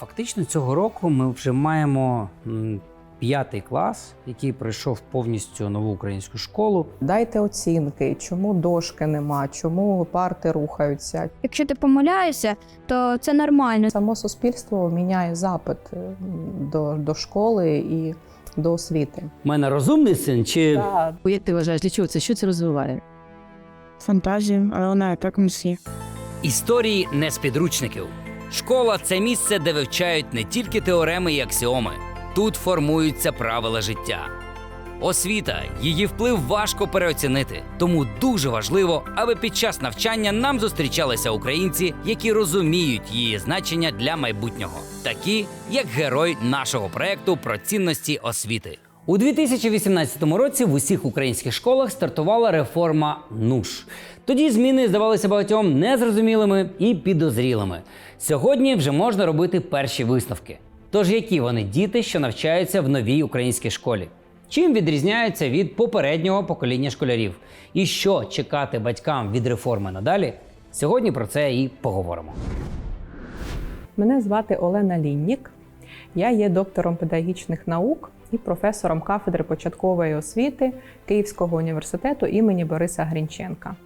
Фактично цього року ми вже маємо п'ятий клас, який пройшов повністю нову українську школу. Дайте оцінки, чому дошки нема, чому парти рухаються. Якщо ти помиляєшся, то це нормально. Само суспільство міняє запит е, до, до школи і до освіти. У мене розумний син чи Як ти вважаєш, для чого це? Що це розвиває? Фантазію, але вона так є. Історії не з підручників. Школа це місце, де вивчають не тільки теореми і аксіоми. Тут формуються правила життя. Освіта, її вплив важко переоцінити. Тому дуже важливо, аби під час навчання нам зустрічалися українці, які розуміють її значення для майбутнього, такі як герой нашого проекту про цінності освіти. У 2018 році в усіх українських школах стартувала реформа НУШ. Тоді зміни здавалися багатьом незрозумілими і підозрілими. Сьогодні вже можна робити перші висновки. Тож які вони діти, що навчаються в новій українській школі? Чим відрізняються від попереднього покоління школярів? І що чекати батькам від реформи надалі? Сьогодні про це і поговоримо. Мене звати Олена Ліннік. Я є доктором педагогічних наук і професором кафедри початкової освіти Київського університету імені Бориса Грінченка.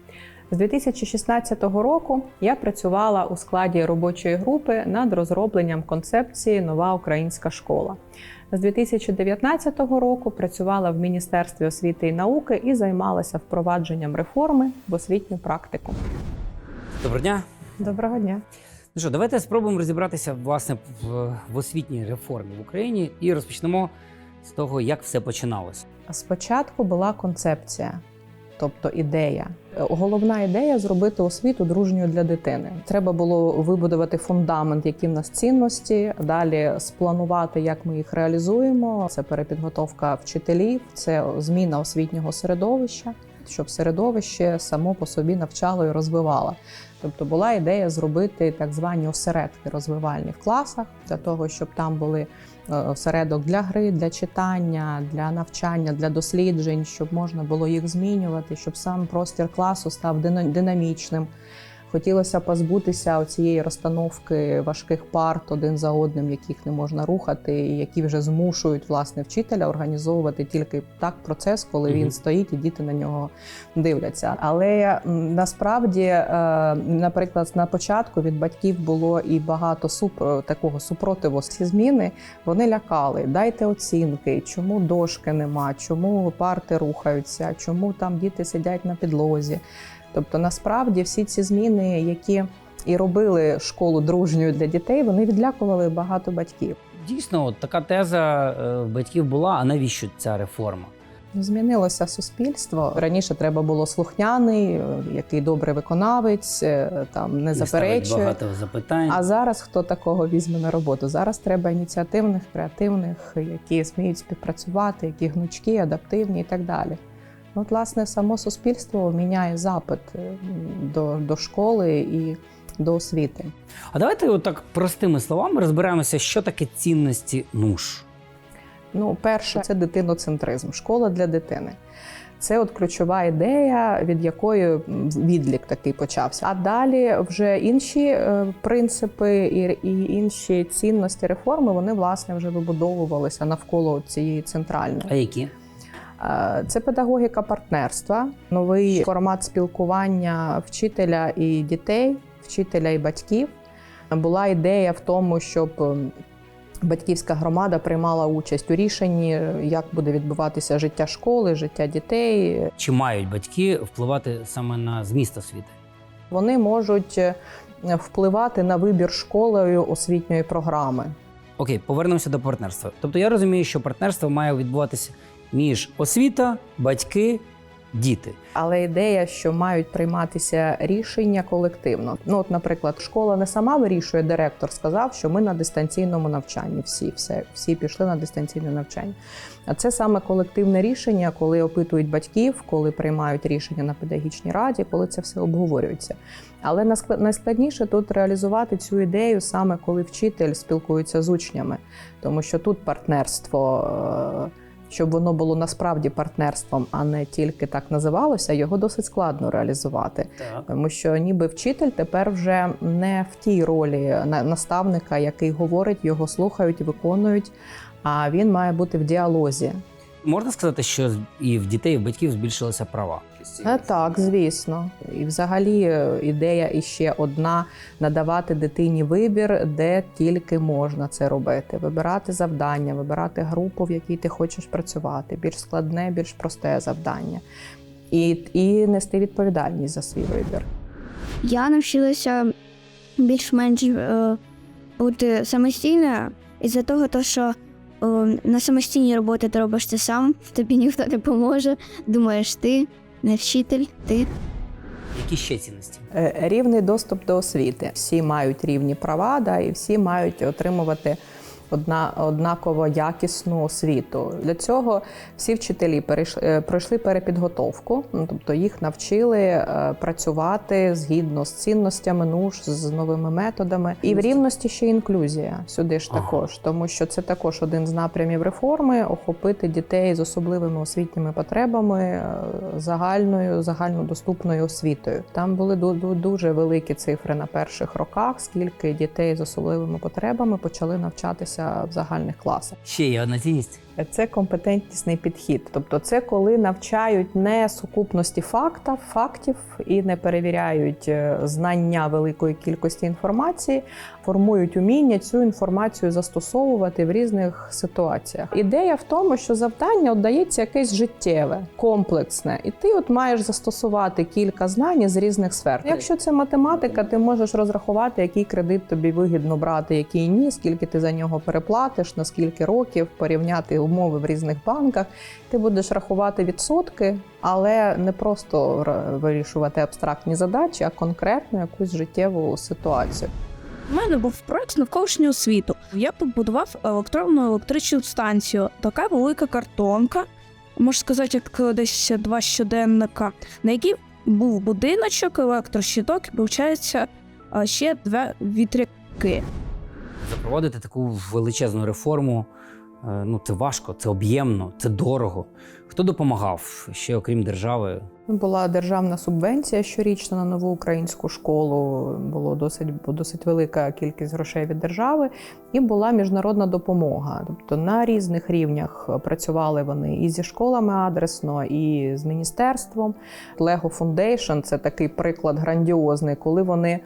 З 2016 року я працювала у складі робочої групи над розробленням концепції Нова українська школа. З 2019 року працювала в Міністерстві освіти і науки і займалася впровадженням реформи в освітню практику. Доброго дня. Доброго дня! Ну що, давайте спробуємо розібратися власне в, освітній реформі в Україні і розпочнемо з того, як все починалося. Спочатку була концепція, тобто ідея. Е, Головна ідея зробити освіту дружньою для дитини. Треба було вибудувати фундамент, які в нас цінності, далі спланувати, як ми їх реалізуємо. Це перепідготовка вчителів, це зміна освітнього середовища, щоб середовище само по собі навчало і розвивало. Тобто була ідея зробити так звані осередки розвивальні в класах для того, щоб там були е, осередок для гри, для читання, для навчання, для досліджень, щоб можна було їх змінювати, щоб сам простір класу став дина- динамічним. Хотілося позбутися цієї розстановки важких парт один за одним, яких не можна рухати, і які вже змушують власне вчителя організовувати тільки так процес, коли він стоїть і діти на нього дивляться. Але насправді, е, наприклад, на початку від батьків було і багато суп такого супротиву. Ці зміни вони лякали. Дайте оцінки, чому дошки нема, чому парти рухаються, чому там діти сидять на підлозі. Тобто, насправді, всі ці зміни, які і робили школу дружньою для дітей, вони відлякували багато батьків. Дійсно, от така теза е, в батьків була: а навіщо ця реформа? Ну, Змінилося суспільство. Раніше треба було слухняний, е, який добрий виконавець, е, там не ставить заперечує. багато запитань. А зараз хто такого візьме на роботу? Зараз треба ініціативних, креативних, які зміють співпрацювати, які гнучкі, адаптивні і так далі. Ну, От, власне, само суспільство міняє запит е, до, до школи і до освіти. А давайте отак простими словами розберемося, що таке цінності НУШ. Ну, перше, це дитиноцентризм, школа для дитини. Це от ключова ідея, від якої відлік такий почався. А далі вже інші е, принципи і, і інші цінності реформи вони власне вже вибудовувалися навколо цієї центральної. А які? Е, Це педагогіка партнерства, новий формат спілкування вчителя і дітей, вчителя і батьків. Була ідея в тому, щоб ем, батьківська громада приймала участь у рішенні, як буде відбуватися життя школи, життя дітей. Чи мають батьки впливати саме на зміст освіти? Вони можуть е, впливати на вибір школою освітньої програми. Окей, повернемося до партнерства. Тобто я розумію, що партнерство має відбуватися між освіта, батьки, діти. Але ідея, що мають прийматися рішення колективно. Ну, от, наприклад, школа не сама вирішує, директор сказав, що ми на дистанційному навчанні. Всі, все, всі пішли на дистанційне навчання. А це саме колективне рішення, коли опитують батьків, коли приймають рішення на педагогічній раді, коли це все обговорюється. Але найскладніше тут реалізувати цю ідею саме коли вчитель спілкується з учнями, тому що тут партнерство. Щоб воно було насправді партнерством, а не тільки так називалося, його досить складно реалізувати. Так. Тому що ніби вчитель тепер вже не в тій ролі наставника, який говорить, його слухають, виконують. А він має бути в діалозі. Можна сказати, що і в дітей, і в батьків збільшилися права. Е, Так, звісно. І взагалі е, ідея іще одна надавати дитині вибір, де тільки можна це робити. Вибирати завдання, вибирати групу, в якій ти хочеш працювати, більш складне, більш просте завдання. І, і нести відповідальність за свій вибір. Я навчилася більш-менш е, бути самостійною із-за того, то, що е, на самостійній роботі ти робиш це сам, тобі ніхто не поможе. Думаєш, ти не вчитель, ти Які ще цінності? Е, Рівний доступ до освіти. Всі мають рівні права, да, і всі мають отримувати одна, однаково якісну освіту. Для цього всі вчителі перейшли, е, пройшли перепідготовку, ну, тобто їх навчили е, працювати згідно з цінностями НУШ, з новими методами. І в рівності ще інклюзія сюди ж Ага. також, тому що це також один з напрямів реформи охопити дітей з особливими освітніми потребами е, загальною загальнодоступною освітою. Там були ду- ду- дуже великі цифри на перших роках, скільки дітей з особливими потребами почали навчатися в загальних класах. Ще є одна цінність. Це компетентнісний підхід. Тобто, це коли навчають не сукупності фактів, фактів і не перевіряють е, знання великої кількості інформації, формують уміння цю інформацію застосовувати в різних ситуаціях. Ідея в тому, що завдання дається якесь життєве, комплексне, і ти от маєш застосувати кілька знань з різних сфер. Якщо це математика, ти можеш розрахувати, який кредит тобі вигідно брати, який ні, скільки ти за нього переплатиш, на скільки років, порівняти умови в різних банках. Ти будеш рахувати відсотки, але не просто вирішувати абстрактні задачі, а конкретно якусь життєву ситуацію. У мене був проект навколишнього світу. Я побудував електронну електричну станцію. Така велика картонка, можна сказати, як десь два щоденника, на якій був будиночок, електрощиток і, виходить, ще два вітряки. Запровадити таку величезну реформу. Е, Ну, це важко, це об'ємно, це дорого. Хто допомагав ще окрім держави? Була державна субвенція щорічно на нову українську школу. Було досить досить велика кількість грошей від держави, і була міжнародна допомога. Тобто на різних рівнях працювали вони і зі школами адресно, і з міністерством. Lego Foundation – це такий приклад грандіозний, коли вони.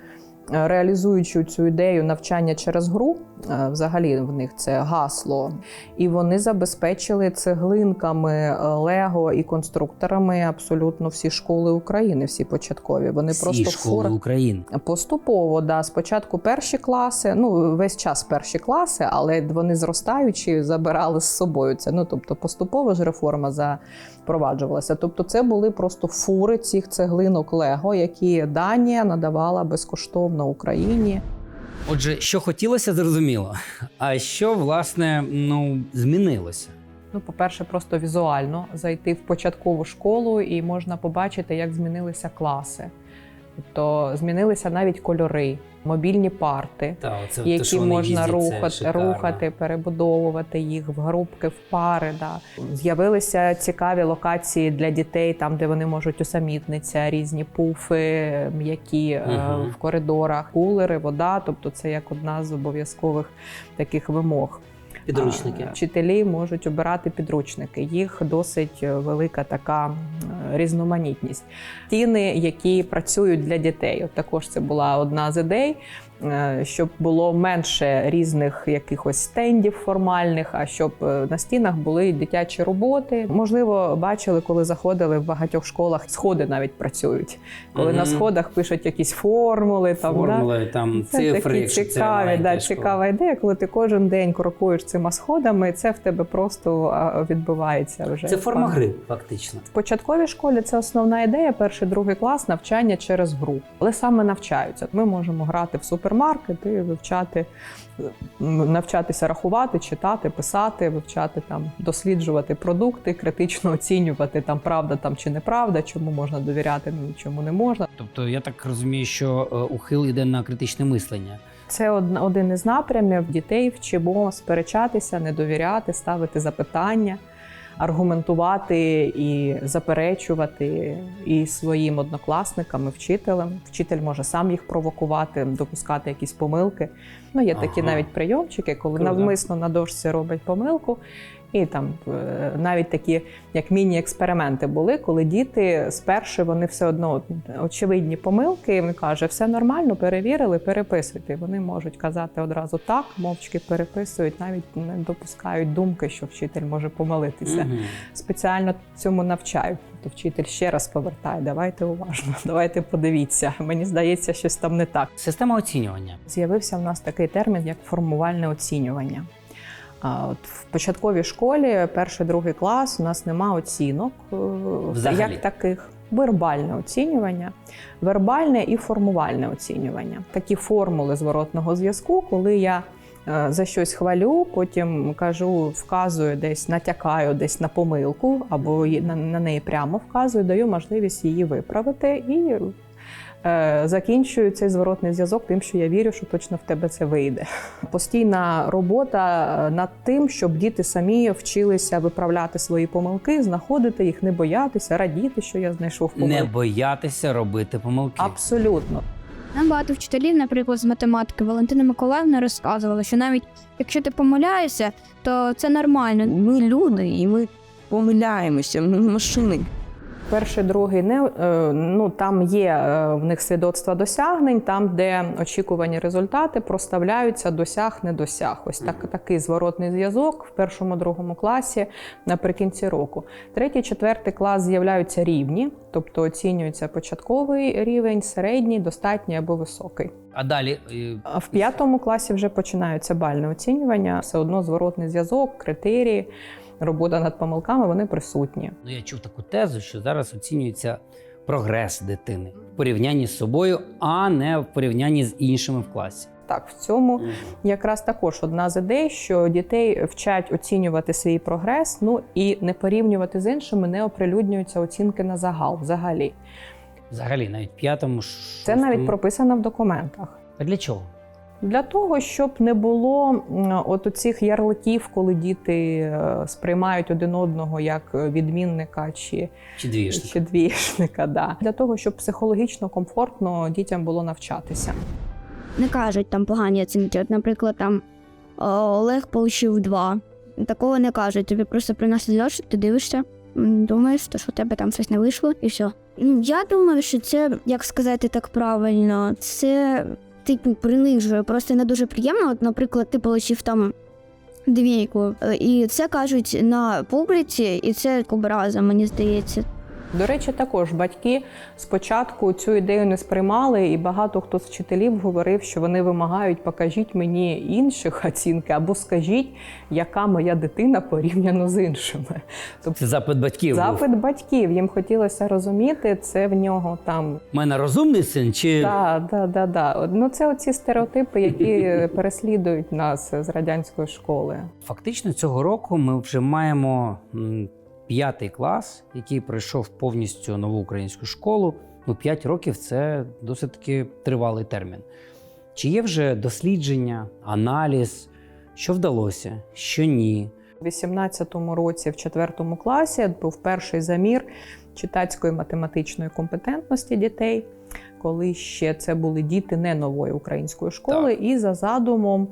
Реалізуючи цю ідею навчання через гру, е, взагалі в них це гасло, і вони забезпечили цеглинками е, Лего і конструкторами абсолютно всі школи України, всі початкові. Вони Всі просто школи фор... України. Поступово, да. Спочатку перші класи, ну весь час перші класи, але вони зростаючи забирали з собою це. Ну тобто поступово ж реформа запроваджувалася. Тобто, це були просто фури цих цеглинок Лего, які Данія надавала безкоштовно Україні. Отже, що хотілося, зрозуміло. А що, власне, ну, змінилося? Ну, по-перше, просто візуально зайти в початкову школу і можна побачити, як змінилися класи. Тобто змінилися навіть кольори, мобільні парти, Та, оце, які можна рухати, рухати, перебудовувати їх в групки, в пари. Да. З'явилися цікаві локації для дітей, там, де вони можуть усамітнитися, різні пуфи, м'які е, в коридорах, кулери, вода. Тобто, це як одна з обов'язкових таких вимог. Підручники. Вчителі можуть обирати підручники. Їх досить е, велика така різноманітність. Стіни, які працюють для дітей. Також це була одна з ідей, щоб було менше різних якихось стендів формальних, а щоб е, на стінах були дитячі роботи. Можливо, бачили, коли заходили в багатьох школах, сходи навіть працюють. Коли на сходах пишуть якісь формули, там да? Формули, там Це цифри, такі якщо це цікаві, да, цікава ідея, коли ти кожен день крокуєш цими сходами, це в тебе просто відбувається вже. Це форма гри, фактично. В початковій школі це основна ідея, перший, другий клас навчання через гру. Але саме навчаються. Ми можемо грати в супермаркет і вивчати, навчатися рахувати, читати, писати, вивчати там, досліджувати продукти, критично оцінювати там правда там чи неправда, чому можна довіряти, ну, чому не можна. Тобто, я так розумію, що е, ухил іде на критичне мислення. Це один із напрямів. Дітей вчимо сперечатися, не довіряти, ставити запитання. Аргументувати і заперечувати і своїм однокласникам, і вчителям. Вчитель може сам їх провокувати, допускати якісь помилки. Ну, є такі Ага. навіть прийомчики, коли Круто. навмисно на дошці роблять помилку. І там е, навіть такі, як міні-експерименти були, коли діти спершу вони все одно очевидні помилки, і він каже, все нормально, перевірили, переписуйте. Вони можуть казати одразу так, мовчки переписують, навіть не допускають думки, що вчитель може помилитися. Мгм. Спеціально цьому навчають. То вчитель ще раз повертає, давайте уважно, давайте подивіться. Мені здається, щось там не так. Система оцінювання. З'явився в нас такий термін, як формувальне оцінювання. А от в початковій школі, перший другий клас, у нас нема оцінок е, Взагалі? як таких. Вербальне оцінювання, вербальне і формувальне оцінювання. Такі формули зворотного зв'язку, коли я е, за щось хвалю, потім кажу, вказую десь, натякаю десь на помилку, або на, неї прямо вказую, даю можливість її виправити і закінчую цей зворотний зв'язок тим, що я вірю, що точно в тебе це вийде. Постійна робота е, над тим, щоб діти самі вчилися виправляти свої помилки, знаходити їх, не боятися, радіти, що я знайшов помилку. Не боятися робити помилки. Абсолютно. Нам багато вчителів, наприклад, з математики Валентина Миколаївна розказувала, що навіть якщо ти помиляєшся, то це нормально. Ми люди, і ми помиляємося, ми машини. Перший, другий не е, ну там є е, в них свідоцтва досягнень, там де очікувані результати проставляються досяг, не досяг. Ось так такий зворотний зв'язок в першому, другому класі наприкінці року. Третій, четвертий клас з'являються рівні, тобто оцінюється початковий рівень, середній, достатній або високий. А далі е, в п'ятому класі вже починаються бальне оцінювання. Все одно зворотний зв'язок, критерії, робота над помилками вони присутні. ну я чув таку тезу, що зараз оцінюється прогрес дитини в порівнянні з собою, а не в порівнянні з іншими в класі. Так, в цьому якраз також одна з ідей, що дітей вчать оцінювати свій прогрес, ну і не порівнювати з іншими, не оприлюднюються оцінки на загал взагалі. Взагалі, навіть п'ятому Це навіть прописано в документах. А для чого? Для того, щоб не було от цих ярликів, коли діти е, сприймають один одного як відмінника чи, Чи двіжник? чи двіжника. Да. Для того, щоб психологічно комфортно дітям було навчатися. Не кажуть там погані оцінки. От, наприклад, там Олег получив два. Такого не кажуть. Тобі просто приносять зошит, ти дивишся, думаєш, то що у тебе там щось не вийшло, і все. Ну, Я думаю, що це, як сказати так правильно, це типу принижує. Просто не дуже приємно. От, наприклад, ти получив там двійку, е, і це кажуть на публіці, і це образа, мені здається. До речі, також батьки спочатку цю ідею не сприймали, і багато хто з вчителів говорив, що вони вимагають покажіть мені інших оцінки, або скажіть, яка моя дитина порівняно з іншими. Тобто Це запит батьків. був. запит батьків їм хотілося розуміти, це в нього там У мене розумний син чи да, да, да, да. Ну це оці стереотипи, які переслідують нас з радянської школи. Фактично цього року ми вже маємо п'ятий клас, який пройшов повністю нову українську школу. Ну, п'ять років це досить таки тривалий термін. Чи є вже дослідження, аналіз, що вдалося, що ні? У 18-му році, в 4 класі, був перший замір читацької математичної компетентності дітей, коли ще це були діти не нової української школи, і за задумом.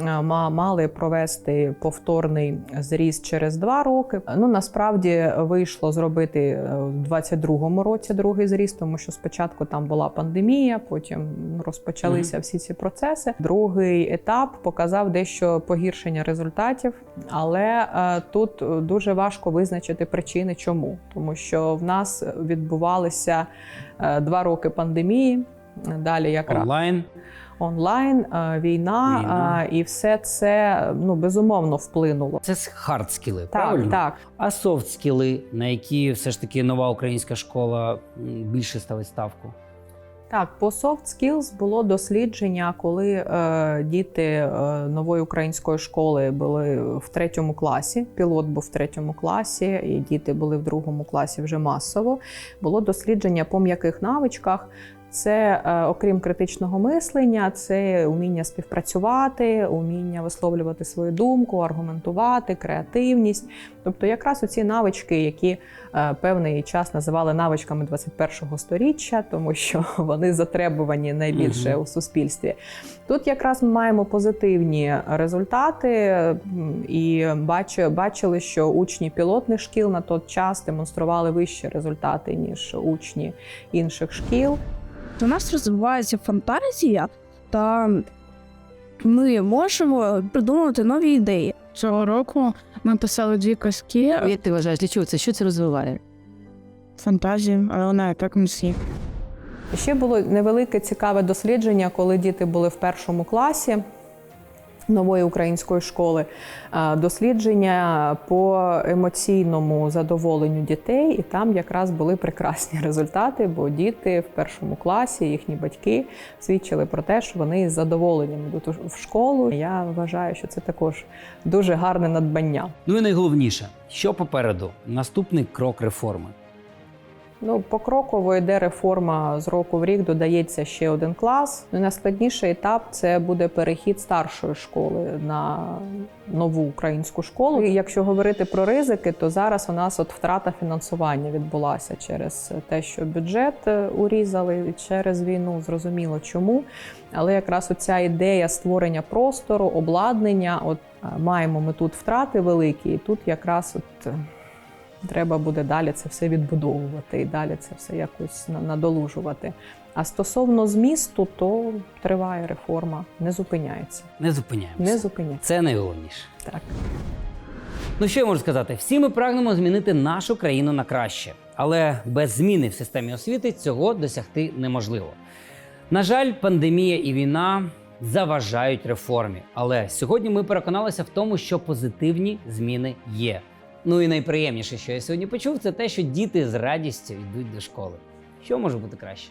Е, ма- Мали провести повторний зріст через два роки. Ну насправді вийшло зробити е, в 22-му році другий зріст, тому що спочатку там була пандемія, потім розпочалися всі ці процеси. Другий етап показав дещо погіршення результатів, але е, тут дуже важко визначити причини, чому, тому що в нас відбувалися два роки пандемії. Далі якраз Онлайн онлайн, е, війна, Війна. е, і все це ну безумовно вплинуло. це хард скіли, Так, правильно? так. А софт скіли, на які все ж таки нова українська школа більше ставить ставку. Так, по soft skills було дослідження, коли е, діти е, нової української школи були в третьому класі. Пілот був в третьому класі, і діти були в другому класі вже масово. Було дослідження по м'яких навичках. Це е, окрім критичного мислення, це уміння співпрацювати, уміння висловлювати свою думку, аргументувати, креативність. Тобто, якраз оці навички, які е, певний час називали навичками 21-го сторіччя, тому що вони затребувані найбільше Мгм. у суспільстві. Тут якраз ми маємо позитивні результати, і бачили, що учні пілотних шкіл на той час демонстрували вищі результати ніж учні інших шкіл. У нас розвивається фантазія, та ми можемо придумувати нові ідеї. Цього року ми писали дві казки. Як ти вважаєш, для чого це? Що це розвиває? Фантазія, але вона так мислі. Ще було невелике цікаве дослідження, коли діти були в першому класі. Нової української школи Е, дослідження по емоційному задоволенню дітей, і там якраз були прекрасні результати, бо діти в першому класі, їхні батьки свідчили про те, що вони з задоволенням йдуть в школу. Я вважаю, що це також дуже гарне надбання. Ну і найголовніше, що попереду? Наступний крок реформи. Ну, покроково йде реформа з року в рік, додається ще один клас. Ну, найскладніший етап це буде перехід старшої школи на нову українську школу. І якщо говорити про ризики, то зараз у нас от втрата фінансування відбулася через те, що бюджет е, урізали через війну. Зрозуміло чому. Але якраз оця ідея створення простору, обладнання, от е, маємо ми тут втрати великі, і тут якраз от. Треба буде далі це все відбудовувати і далі це все якось на- надолужувати. А стосовно змісту, то триває реформа, не зупиняється. Не зупиняємося. Не зупиняється. Це найголовніше. Так. Ну що я можу сказати? Всі ми прагнемо змінити нашу країну на краще, але без зміни в системі освіти цього досягти неможливо. На жаль, пандемія і війна заважають реформі. Але сьогодні ми переконалися в тому, що позитивні зміни є. Ну і найприємніше, що я сьогодні почув, це те, що діти з радістю йдуть до школи. Що може бути краще?